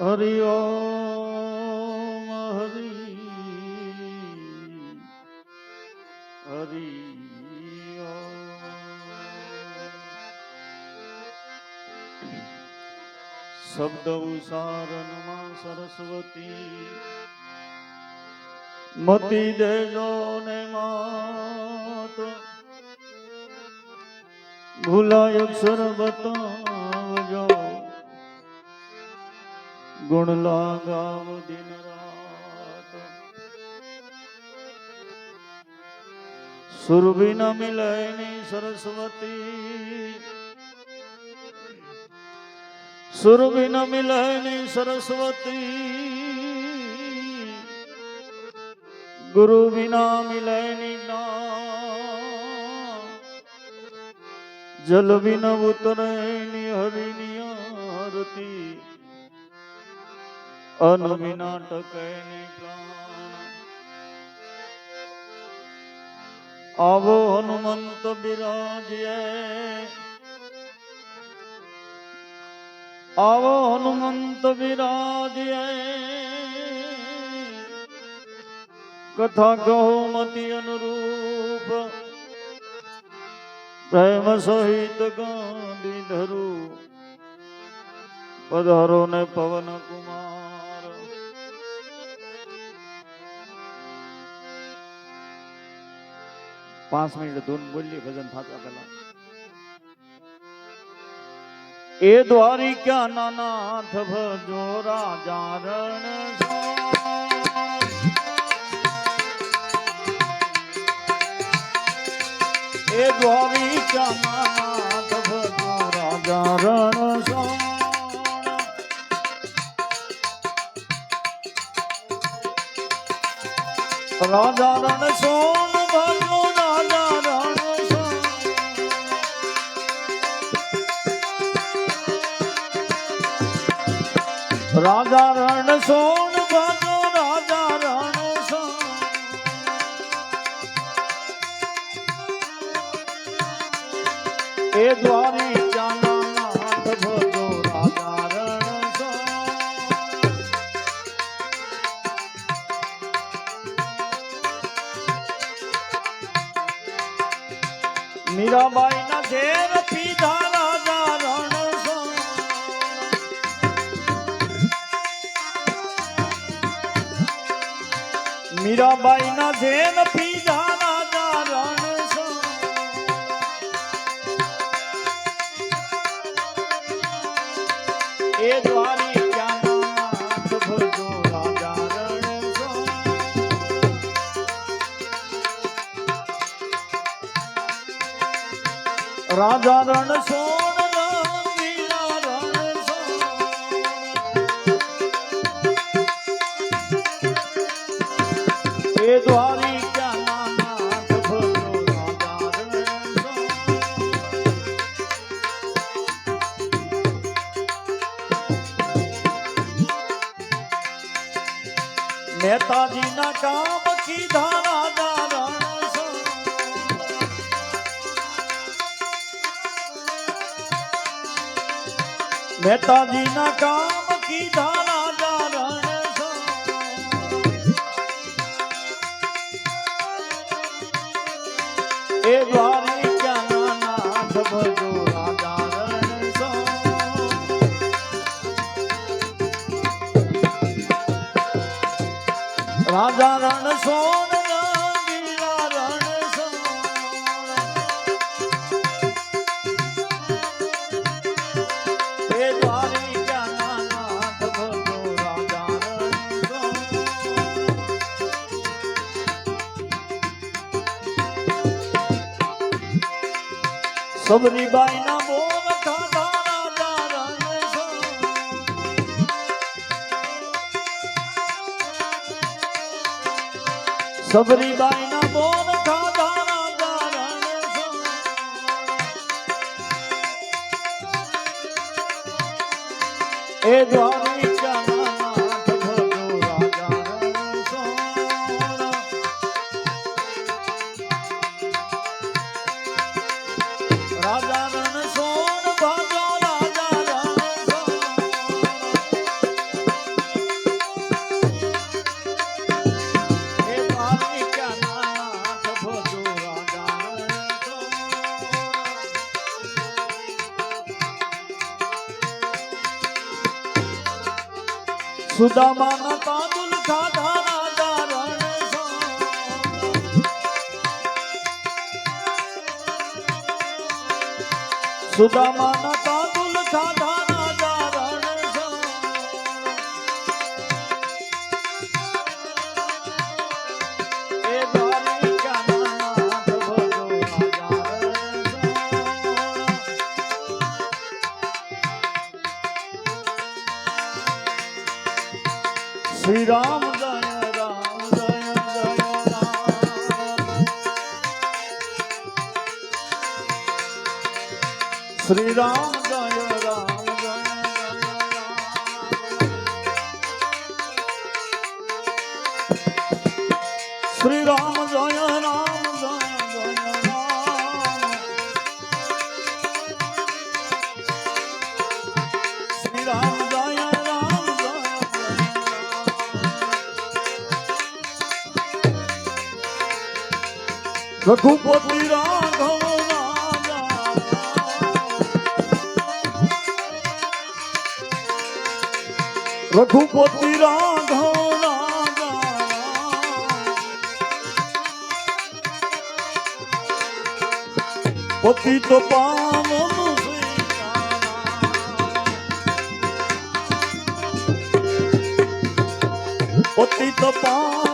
હરિ ઓમ હરિ હરિ. શબ્દ ઉચ્ચારણમાં સરસ્વતી. મતી દેજો ને માત. ભૂલાય અક્ષર બતાવજો ગુણ લાગાવ દિન રાત. સુરભી ન મિલયની સરસ્વતી. સુરભી ન મિલયની સરસ્વતી. ગુરુ વિના મિલયની ના. જલ વિન ઉતરયની હરિની આરતી. અન વિના ટકયની પ્રાણ. આવો હનુમંત બિરાજે આવો હનુમંત બિરાજે કથા કહો મતી અનુરૂપ. પ્રેમ સહિત ગાંધી ધરું. પધારો ને પવન કુમાર. પાંચ મિનિટ ધૂન બોલીએ ભજન થતા પેલા એ દ્વારિકા નાનાથ ભજો રાજા રણ એ દ્વારિકા નાનાથ ભજો રાજા રણ રાજા રણ સોન ભજો રાજા રણ સોન ભજો રાજા રણ સોન. એ દ્વારિકા નાથ ભજો રાજા રણ સોન. મીરાબાઈ ના ઘેર પીધા મીરાબાઈ ના જેન પીધા રાજા રણ સોન. એ ભજો રાજા રણ સોન. નેતાજીના કામ કીધા સોન. નેતાજીના કામ કીધા સબરીબાઈ ના બોલ. સબરીબાઈ ના બોલ. એ દ્વારિકાના સુદામાના તાંદુલ ખાધા સુદામાના શ્રી રામ જય રામ જય શ્રી રામ રઘુપતિ રાઘવ રઘુપતિ રાઘવ પતિ તો પાવન પતિ તો પાવન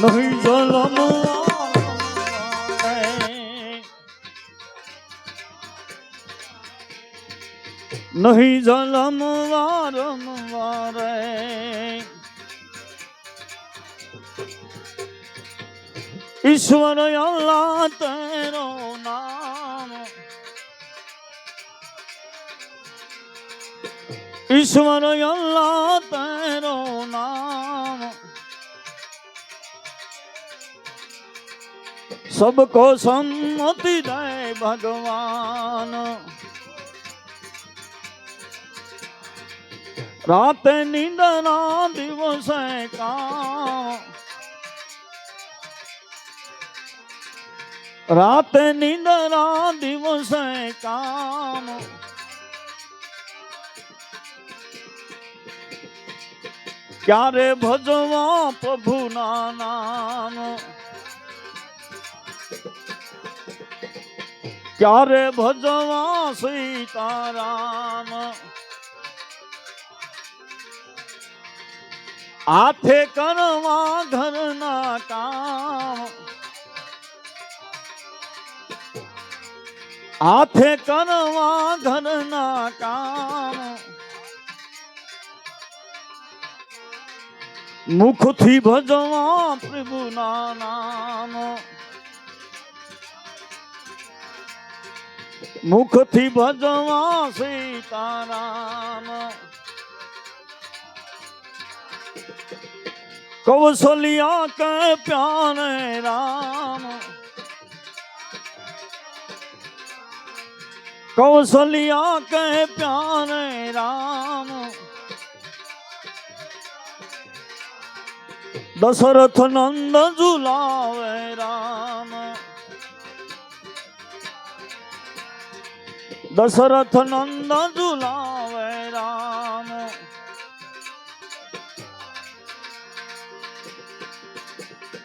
નહીં જલમ નહીં જલમ વારંવાર ઈશ્વર અલ્લાહ તેરો નામ. ઈશ્વર અલ્લાહ તેરો નામ. સબકો સંમતિ દે ભગવાન રાતે નિંદના દિવસે કા રાતે નિંદના દિવસે કામ ક્યારે ભજવા પ્રભુના નામ ક્યારે ભજવા સીતારામ આથે કરવા ઘરના કામ. આથે કરવા ઘરના કામ. મુખથી ભજવા પ્રભુના નામ. મુખથી ભજવા સીતારામ. કૌશલ્યા કે પ્યારે રામ. કૌશલ્યા કે પ્યારે રામ. દશરથ નંદ ઝુલાવે રામ. દશરથ નંદ ઝુલાવે રામ.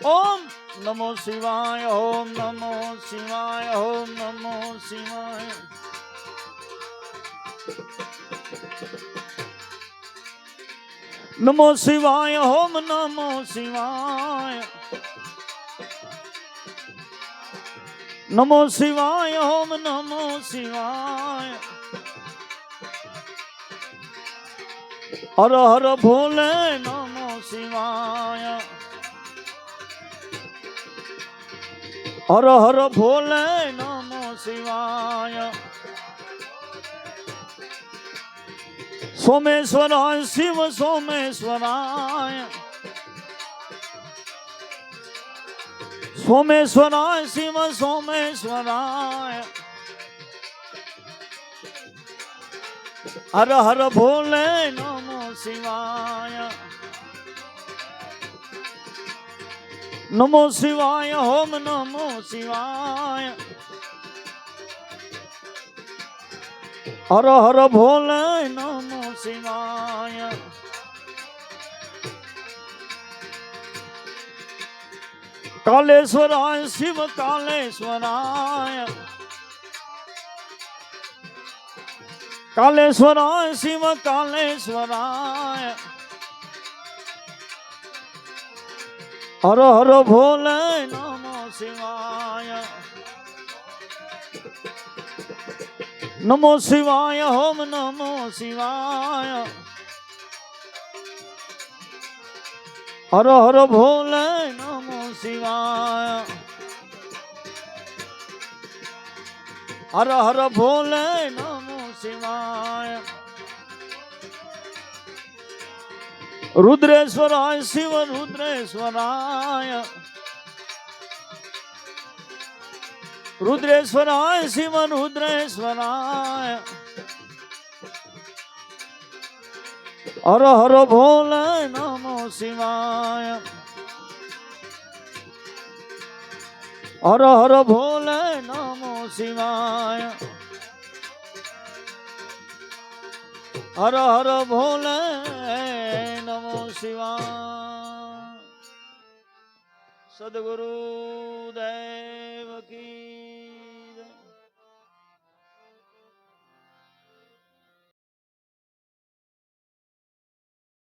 ઓમ નમો શિવાય, ઓમ નમો શિવાય, ઓમ નમો શિવાય. નમો શિવાય, ઓમ નમો શિવાય. નમો શિવાય ઓમ નમો શિવાય હર હર ભોલે નમો શિવાય હર હર ભોલે નમો શિવાય સોમેશ્વરાય શિવ સોમેશ્વરાય સોમેશ્વરાય શિવ સોમેશ્વરાય હર હર ભોલે નમો શિવાય. નમો શિવાય હોમ નમો શિવાય. હર હર ભોલે નમો શિવાય. કાલેશ્વરાય શિવ કાલેશ્વરાય કાલેશ્વરાય શિવ કાલેશ્વરાય હર હર ભોલે નમો શિવાય નમો શિવાય હોમ નમો શિવાય હર હર ભોલે નમો શિવાય હર હર ભોલે નમો શિવાય રુદ્રેશ્વરાય શિવ રુદ્રેશ્વરાય રુદ્રેશ્વરાય શિવ રુદ્રેશ્વરાય હર હર ભોલે નમો શિવાય હર હર ભોલે નમો શિવાય. હર હર ભોલે નમો શિવાય. સદગુરુ